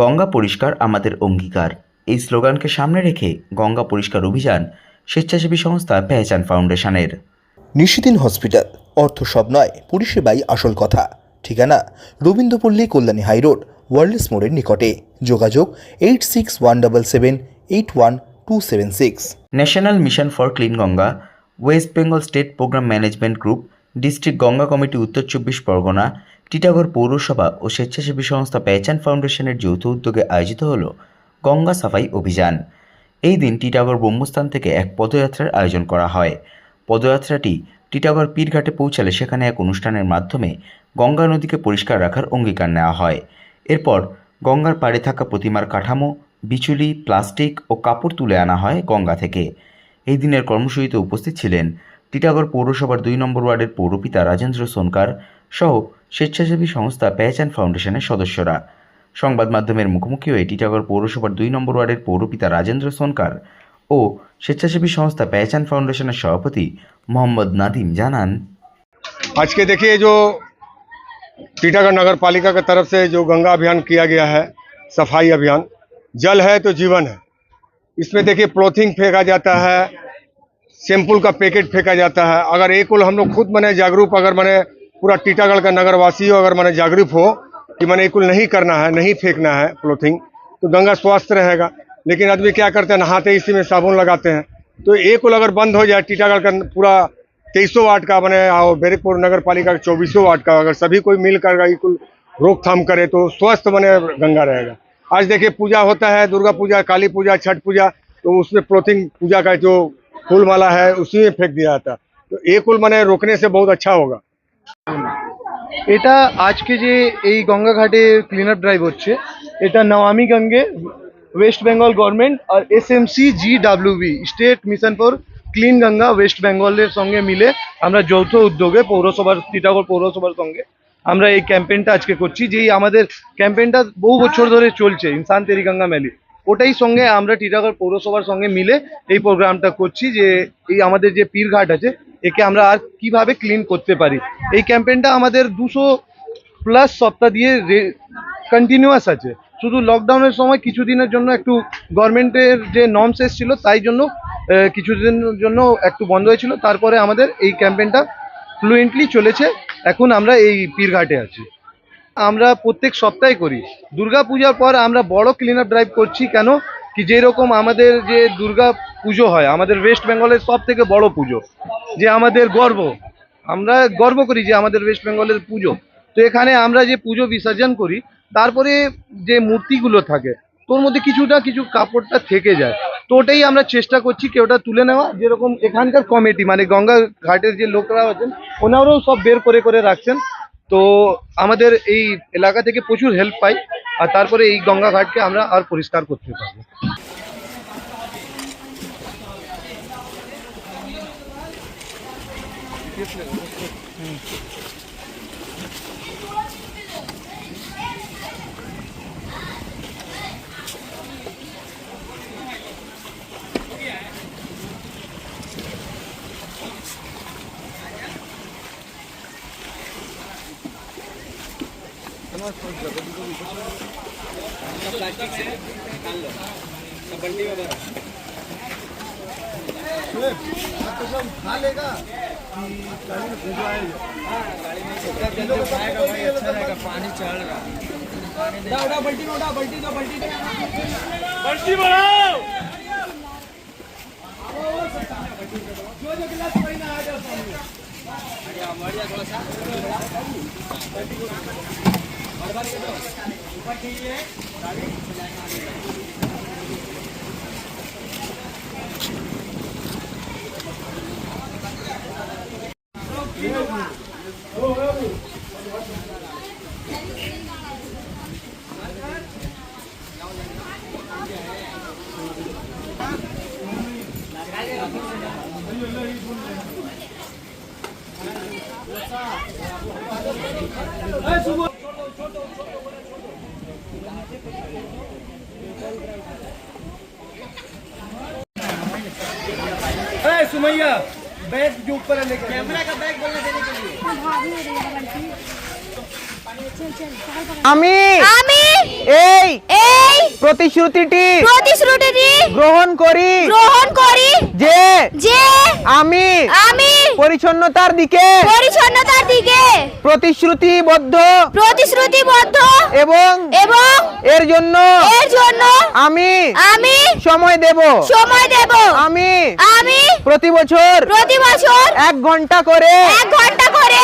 গঙ্গা পরিষ্কার আমাদের অঙ্গীকার। এই স্লোগানকে সামনে রেখে গঙ্গা পরিষ্কার অভিযান স্বেচ্ছাসেবী সংস্থা পেহচান ফাউন্ডেশনের। নিশিদিন হসপিটাল অর্থ সব নয় পরিষেবাই আসল কথা। ঠিকানা রবীন্দ্রপল্লী কল্যাণী হাইরোড ওয়ার্ল্ডস মোড়ের নিকটে। যোগাযোগ eight six one double seven eight one two seven six. National mission for clean Ganga West Bengal state programme management group district Ganga committee Uttar চব্বিশ পরগনা, টিটাগড় পৌরসভা ও স্বেচ্ছাসেবী সংস্থা পেহচান ফাউন্ডেশনের যৌথ উদ্যোগে আয়োজিত হল গঙ্গা সাফাই অভিযান। এই দিন টিটাগড় ব্রহ্মস্থান থেকে এক পদযাত্রার আয়োজন করা হয়। পদযাত্রাটি টিটাগড় পীরঘাটে পৌঁছালে সেখানে এক অনুষ্ঠানের মাধ্যমে গঙ্গা নদীকে পরিষ্কার রাখার অঙ্গীকার নেওয়া হয়। এরপর গঙ্গার পাড়ে থাকা প্রতিমার কাঠামো, বিচুলি, প্লাস্টিক ও কাপড় তুলে আনা হয় গঙ্গা থেকে। এই দিনের কর্মসূচিতে উপস্থিত ছিলেন টিটাগড় পৌরসভার দুই নম্বর ওয়ার্ডের পৌরপিতা রাজেন্দ্র সোনকার সহ স্বেচ্ছাসেবী সংস্থা পেহচান ফাউন্ডেশনের সদস্যরা সংবাদ মাধ্যমের মুখোমুখি হয়ে টিটাগড় পৌরসভার দুই নম্বর ওয়ার্ডের পৌরপিতা রাজেন্দ্র সোনকার ও স্বেচ্ছাসেবী সংস্থা পেহচান ফাউন্ডেশনের সভাপতি মোহাম্মদ নাদিম জানান आज के देखिए जो टीटागढ़ नगर पालिका की तरफ से जो गंगा अभियान किया गया है सफाई अभियान जल है तो जीवन है इसमें देखिए प्लोथिंग फेंका जाता है शैम्पुल का पैकेट फेंका जाता है। अगर एक कुल हम लोग खुद मने जागरूक, अगर मने पूरा टीटागढ़ का नगरवासी हो, अगर मने जागरूक हो कि मैंने कुल नहीं करना है, नहीं फेंकना है प्लोथिंग तो गंगा स्वस्थ रहेगा। लेकिन आदमी क्या करते हैं, नहाते इसी में साबुन लगाते हैं। तो एक कुल अगर बंद हो जाए टीटागढ़ का पूरा तेईसों वार्ड का और बैरकपुर नगर पालिका का चौबीसों वार्ड का, अगर सभी कोई मिलकर ये कुल रोकथाम करे तो स्वस्थ बने गंगा रहेगा। आज देखिए पूजा होता है, दुर्गा पूजा, काली पूजा, छठ पूजा तो उसमें प्लोथिंग पूजा का जो फूल माला है उसी में फेंक दिया जाता तो एक कुल मैंने रोकने से बहुत अच्छा होगा এটা আজকে যে এই গঙ্গাঘাটে ক্লিন আপ ড্রাইভ হচ্ছে এটা Namami Gange West Bengal government R S M C G WB state mission for clean Ganga west বেঙ্গলের সঙ্গে মিলে আমরা যৌথ উদ্যোগে পৌরসভার টিটাগড় পৌরসভার সঙ্গে আমরা এই ক্যাম্পেইনটা আজকে করছি যেই আমাদের ক্যাম্পেইনটা বহু বছর ধরে চলছে ইনসান তেরি গঙ্গা ম্যালি ওটাই সঙ্গে আমরা টিটাগড় পৌরসভার সঙ্গে মিলে এই প্রোগ্রামটা করছি যে এই আমাদের যে পীরঘাট আছে, একে আমরা আর কীভাবে ক্লিন করতে পারি? এই ক্যাম্পেইনটা আমাদের দুশো প্লাস সপ্তাহ দিয়ে কন্টিনিউয়াস আছে। শুধু লকডাউনের সময় কিছুদিনের জন্য একটু গভর্নমেন্টের যে নর্মস এসেছিল, তাই জন্য কিছুদিনের জন্য একটু বন্ধ হয়েছিল। তারপরে আমাদের এই ক্যাম্পেইনটা ফ্লুয়েন্টলি চলেছে। এখন আমরা এই পীরঘাটে আছি। আমরা প্রত্যেক সপ্তাহে করি। দুর্গা পূজার পর আমরা বড় ক্লিন আপ ড্রাইভ করছি। কেন? কি যেরকম আমাদের যে দুর্গা পুজো হয়, আমাদের ওয়েস্ট বেঙ্গলের সব থেকে বড় পুজো, যে আমাদের গর্ব। আমরা গর্ব করি যে আমাদের ওয়েস্ট বেঙ্গলের পুজো। তো এখানে আমরা যে পুজো বিসর্জন করি, তারপরে যে মূর্তিগুলো থাকে, তোর মধ্যে কিছুটা কিছু কাপড়টা থেকে যায়। তো ওটাই আমরা চেষ্টা করছি কি ওটা তুলে নেওয়া। যেরকম এখানকার কমিটি মানে গঙ্গা ঘাটের যে লোকরা আছেন, ওনারাও সব বের করে করে রাখছেন। তো আমাদের এই এলাকা থেকে প্রচুর হেল্প পাই, আর তারপরে এই গঙ্গা ঘাটকে আমরা আর পরিষ্কার করতে পারব। प्लास्टिक से निकाल लो सब बल्टी में भरा खा लेगा गाड़ी में भेजा है अच्छा रहेगा। पानी चढ़ रहा है बल्टी उठा बल्टी दो बल्टी बल्टी बढ़ाओ सुमैया बैग जो ऊपर है लेकर कैमरा का बैग बोलना देने के लिए আমি আমি এই এই প্রতিশ্রুতিটি প্রতিশ্রুতিটি গ্রহণ করি গ্রহণ করি যে যে আমি আমি পরিচ্ছন্নতার দিকে। পরিচ্ছন্নতার দিকে। প্রতিশ্রুতিবদ্ধ। প্রতিশ্রুতিবদ্ধ। এবং এবং এর জন্য এর জন্য আমি আমি সময় দেব। সময় দেব। আমি আমি প্রতি বছর প্রতি বছর এক ঘণ্টা করে এক ঘণ্টা করে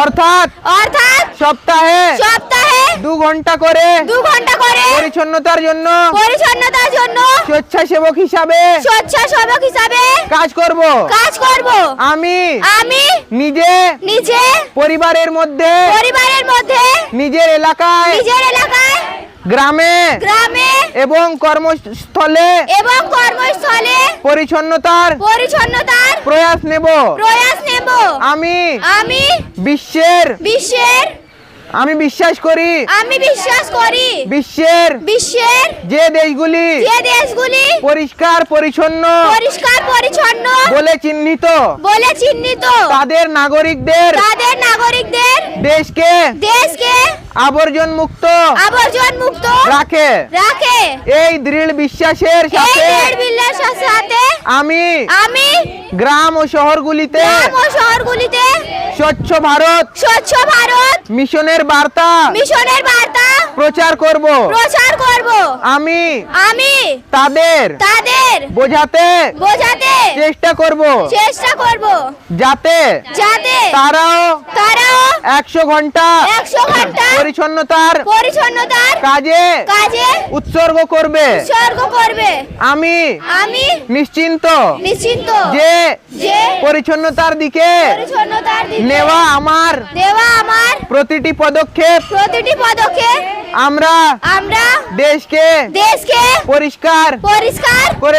অর্থাৎ অর্থাৎ সপ্তাহে সপ্তাহে দু ঘণ্টা করে দু ঘণ্টা করে পরিচ্ছন্নতার জন্য পরিচ্ছন্নতার জন্য স্বেচ্ছাসেবক হিসাবে স্বেচ্ছাসেবক হিসাবে কাজ করব। কাজ করব। আমি আমি নিজে নিজে পরিবারের মধ্যে পরিবারের মধ্যে নিজের এলাকায় নিজের এলাকায় গ্রামে গ্রামে এবং কর্মস্থলে এবং কর্মস্থলে পরিচ্ছন্নতার পরিচ্ছন্নতার প্রয়াস নেব। প্রয়াস নেব। আমি আমি বিশ্বের বিশ্বের আমি বিশ্বাস করি। আমি বিশ্বাস করি। বিশ্বের বিশ্বের যে দেশগুলি যে দেশগুলি পরিষ্কার পরিচ্ছন্ন পরিষ্কার পরিচ্ছন্ন বলে চিহ্নিত বলে চিহ্নিত তাদের নাগরিকদের তাদের নাগরিকদের দেশকে দেশকে আবর্জন মুক্ত আবর্জন মুক্ত রাখে। রাখে। এই দৃঢ় বিশ্বাসের সাথে সাথে আমি আমি গ্রাম ও শহরগুলিতে গ্রাম ও শহরগুলিতে স্বচ্ছ ভারত স্বচ্ছ ভারত মিশনের বার্তা মিশনের বার্তা প্রচার করব। প্রচার করব। আমি আমি তাদের তাদের বোঝাতে। বোঝাতে। চেষ্টা করব। চেষ্টা করব। যাতে যাতে তারাও তারাও একশো ঘণ্টা একশো ঘণ্টা পরিচ্ছন্নতার পরিচ্ছন্নতার কাজে কাজে উৎসর্গ করবে। উৎসর্গ করবে। আমি আমি নিশ্চিন্ত নিশ্চিন্ত যে যে পরিচ্ছন্নতার দিকে পরিচ্ছন্নতার দিকে নেওয়া আমার দেওয়া আমার প্রতিটি পদক্ষেপ প্রতিটি পদক্ষেপ আমরা আমরা দেশকে দেশকে পরিষ্কার পরিষ্কার করে